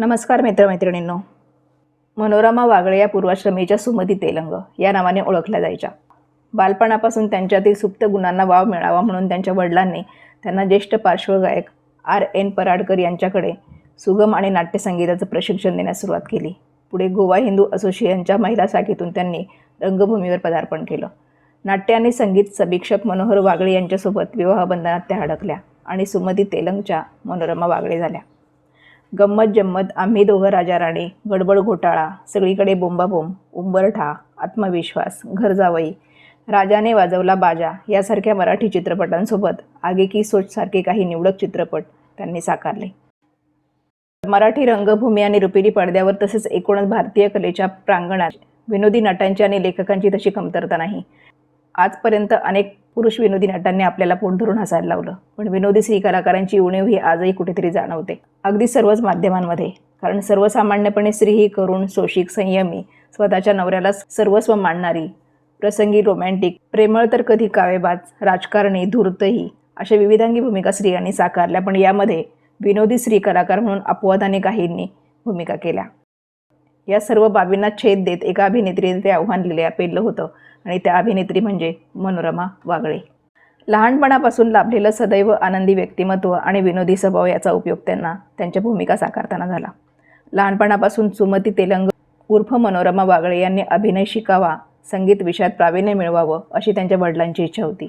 नमस्कार मित्रमैत्रिणींनो. मनोरमा वागळे या पूर्वाश्रमीच्या सुमती तेलंग या नावाने ओळखल्या जायच्या. बालपणापासून त्यांच्यातील सुप्त गुणांना वाव मिळावा म्हणून त्यांच्या वडिलांनी त्यांना ज्येष्ठ पार्श्वगायक आर एन पराडकर यांच्याकडे सुगम आणि नाट्यसंगीताचं प्रशिक्षण देण्यास सुरुवात केली. पुढे गोवा हिंदू असोसिएशनच्या महिला शाखेतून त्यांनी रंगभूमीवर पदार्पण केलं. नाट्य आणि संगीत समीक्षक मनोहर वागळे यांच्यासोबत विवाहबंधनात त्या अडकल्या आणि सुमती तेलंगच्या मनोरमा वागळे झाल्या. गंमत जम्मत आम्ही दोघं राजा राणी गडबड घोटाळा सगळीकडे बोंबाबोंब उंबरठा आत्मविश्वास घर जावई. राजाने वाजवला बाजा यासारख्या मराठी चित्रपटांसोबत. आगे की सोचसारखे काही निवडक चित्रपट त्यांनी साकारले. मराठी रंगभूमी आणि रुपेरी पडद्यावर तसेच एकूणच भारतीय कलेच्या प्रांगणात विनोदी नटांची आणि लेखकांची तशी कमतरता नाही. आजपर्यंत अनेक पुरुष विनोदी नटांनी आपल्याला पोट धरून हसायला लावलं. पण विनोदी स्त्री कलाकारांची उणीव ही आजही कुठेतरी जाणवते. अगदी सर्वच माध्यमांमध्ये. कारण सर्वसामान्यपणे स्त्री ही करुण सोशिक संयमी स्वतःच्या नवऱ्याला सर्वस्व मांडणारी प्रसंगी रोमॅन्टिक प्रेमळ तर कधी कावेबाज राजकारणी धूर्तही अशा विविधांगी भूमिका स्त्रियांनी साकारल्या. पण यामध्ये विनोदी स्त्री कलाकार म्हणून अपवादाने काहींनी भूमिका केल्या. या सर्व बाबींना छेद देत एका अभिनेत्रीने ते आव्हान लिहिल्या पेरलं होतं. आणि त्या अभिनेत्री म्हणजे मनोरमा वागळे. लहानपणापासून लाभलेलं सदैव आनंदी व्यक्तिमत्व आणि विनोदी स्वभाव याचा उपयोग त्यांना त्यांच्या भूमिका साकारताना झाला. लहानपणापासून सुमती तेलंग उर्फ मनोरमा वागळे यांनी अभिनय शिकावा संगीत विषयात प्रावीण्य मिळवावं अशी त्यांच्या वडिलांची इच्छा होती.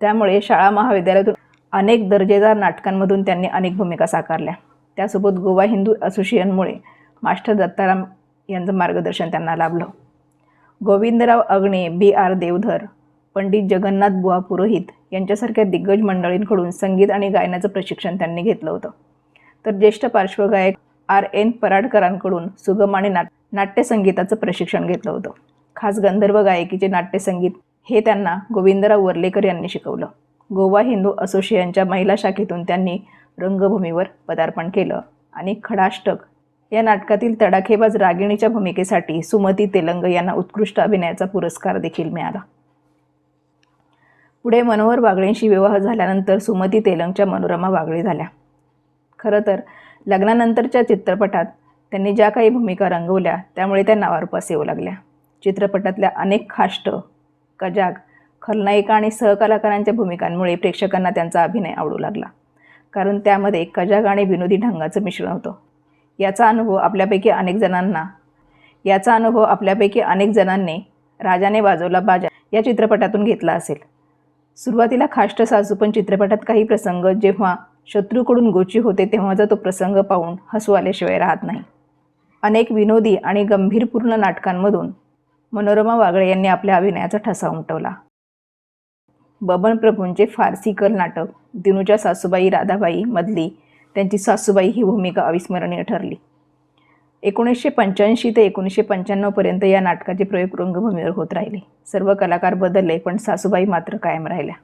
त्यामुळे शाळा महाविद्यालयातून अनेक दर्जेदार नाटकांमधून त्यांनी अनेक भूमिका साकारल्या. त्यासोबत गोवा हिंदू असोसिएशनमुळे मास्टर दत्ताराम यांचं मार्गदर्शन त्यांना लाभलं. गोविंदराव अगणे बी. आर. देवधर पंडित जगन्नाथ बुवा पुरोहित यांच्यासारख्या दिग्गज मंडळींकडून संगीत आणि गायनाचं प्रशिक्षण त्यांनी घेतलं होतं. तर ज्येष्ठ पार्श्वगायक आर. एन. पराडकरांकडून सुगम आणि नाट नाट्यसंगीताचं प्रशिक्षण घेतलं होतं. खास गंधर्व गायकीचे नाट्यसंगीत हे त्यांना गोविंदराव वर्लेकर यांनी शिकवलं. गोवा हिंदू असोसिएशनच्या महिला शाखेतून त्यांनी रंगभूमीवर पदार्पण केलं आणि खडाष्टक या नाटकातील तडाखेबाज रागिणीच्या भूमिकेसाठी सुमती तेलंग यांना उत्कृष्ट अभिनयाचा पुरस्कार देखील मिळाला. पुढे मनोहर वागळेंशी विवाह झाल्यानंतर सुमती तेलंगच्या मनोरमा वागळे झाल्या. खरं तर लग्नानंतरच्या चित्रपटात त्यांनी ज्या काही भूमिका रंगवल्या त्यामुळे त्या नावारूपास येऊ लागल्या. चित्रपटातल्या अनेक खाष्ट कजाग खलनायिका आणि सहकलाकारांच्या भूमिकांमुळे प्रेक्षकांना त्यांचा अभिनय आवडू लागला. कारण त्यामध्ये कजाग आणि विनोदी ढंगाचं मिश्रण होतं. याचा अनुभव आपल्यापैकी अनेक जणांना. याचा अनुभव आपल्यापैकी अनेक जणांनी राजाने वाजवला बाजा या चित्रपटातून घेतला असेल. सुरुवातीला खाष्ट सासू पण चित्रपटात काही प्रसंग जेव्हा शत्रूकडून गोची होते तेव्हाचा तो प्रसंग पाहून हसू आल्याशिवाय राहत नाही. अनेक विनोदी आणि गंभीरपूर्ण नाटकांमधून मनोरमा वागळे यांनी आपल्या अभिनयाचा ठसा उमटवला. बबन प्रभूंचे फारसीकल नाटक दिनूच्या सासूबाई राधाबाई मधली त्यांची सासूबाई ही भूमिका अविस्मरणीय ठरली. एकोणीसशे पंच्याऐंशी ते एकोणीसशे पंच्याण्णवपर्यंत या नाटकाचे प्रयोग रंगभूमीवर होत राहिले. सर्व कलाकार बदलले पण सासूबाई मात्र कायम राहिल्या.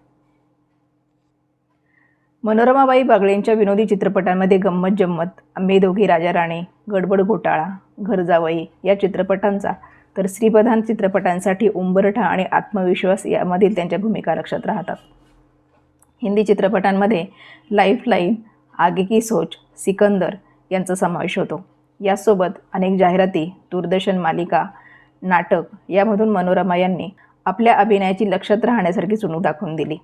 मनोरमाबाई बागळेंच्या विनोदी चित्रपटांमध्ये गंमत जम्मत आम्ही दोघी राजा राणे गडबड घोटाळा घर जावई या चित्रपटांचा तर श्रीप्रधान चित्रपटांसाठी उंबरठा आणि आत्मविश्वास यामधील त्यांच्या भूमिका लक्षात राहतात. हिंदी चित्रपटांमध्ये लाईफलाईन आगे की सोच सिकंदर यांचा समावेश होतो. यासोबत अनेक जाहिराती दूरदर्शन मालिका नाटक यामधून मनोरमा यांनी आपल्या अभिनयाची लक्षात राहण्यासारखी चुणूक दाखवून दिली.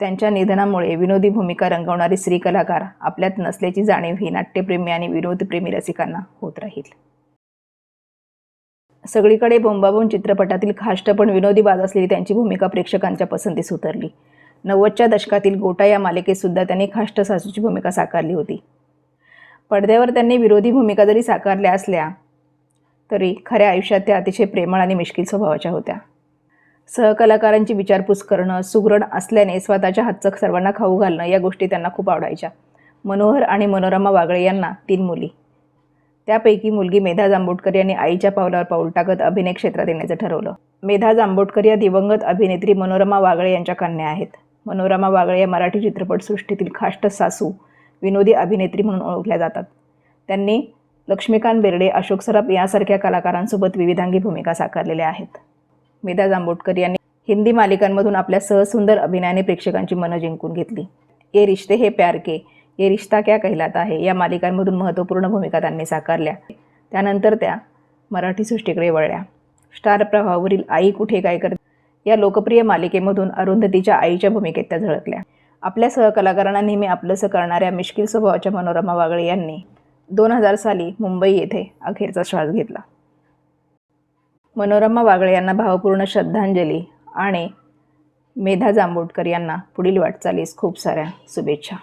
त्यांच्या निधनामुळे विनोदी भूमिका रंगवणारी स्त्री कलाकार आपल्यात नसल्याची जाणीव ही नाट्यप्रेमी आणि विनोदप्रेमी रसिकांना होत राहील. सगळीकडे बोंबाबोंब चित्रपटातील खाष्ट पण विनोदी बाज असलेली त्यांची भूमिका प्रेक्षकांच्या पसंतीस उतरली. नव्वदच्या दशकातील गोटा या मालिकेतसुद्धा त्यांनी खाष्ट सासूची भूमिका साकारली होती. पडद्यावर त्यांनी विरोधी भूमिका जरी साकारल्या असल्या तरी खऱ्या आयुष्यात त्या अतिशय प्रेमळ आणि मिश्किल स्वभावाच्या होत्या. सहकलाकारांची विचारपूस करणं सुगरण असल्याने स्वतःच्या हातचं सर्वांना खाऊ घालणं या गोष्टी त्यांना खूप आवडायच्या. मनोहर आणि मनोरमा वागळे यांना तीन मुली. त्यापैकी मुलगी मेधा जांभोटकर यांनी आईच्या पावलावर पाऊल टाकत अभिनय क्षेत्रात येण्याचं ठरवलं. मेधा जांभोटकर या दिवंगत अभिनेत्री मनोरमा वागळे यांच्या कन्या आहेत. मनोरमा वागळे या मराठी चित्रपटसृष्टीतील खाष्ट सासू विनोदी अभिनेत्री म्हणून ओळखल्या जातात. त्यांनी लक्ष्मीकांत बेर्डे अशोक सराफ यासारख्या कलाकारांसोबत विविधांगी भूमिका साकारलेल्या आहेत. मेधा जांभोटकर यांनी हिंदी मालिकांमधून आपल्या सहसुंदर अभिनयाने प्रेक्षकांची मनं जिंकून घेतली. ये रिश्ते हे प्यार के ये रिश्ता क्या कहलात आहे या मालिकांमधून महत्त्वपूर्ण भूमिका त्यांनी साकारल्या. त्यानंतर त्या मराठी सृष्टीकडे वळल्या. स्टार प्रवाहावरील आई कुठे काय करते? या लोकप्रिय मालिकेमधून अरुंधतीच्या आईच्या भूमिकेत त्या झळकल्या. आपल्या सहकलाकारांना नेहमी आपलंसं करणाऱ्या मिश्किल स्वभावाच्या मनोरमा वागळे यांनी दोन हजार साली मुंबई येथे अखेरचा श्वास घेतला. मनोरमा वागळे यांना भावपूर्ण श्रद्धांजली आणि मेधा जांभोटकर यांना पुढील वाटचालीस खूप साऱ्या शुभेच्छा.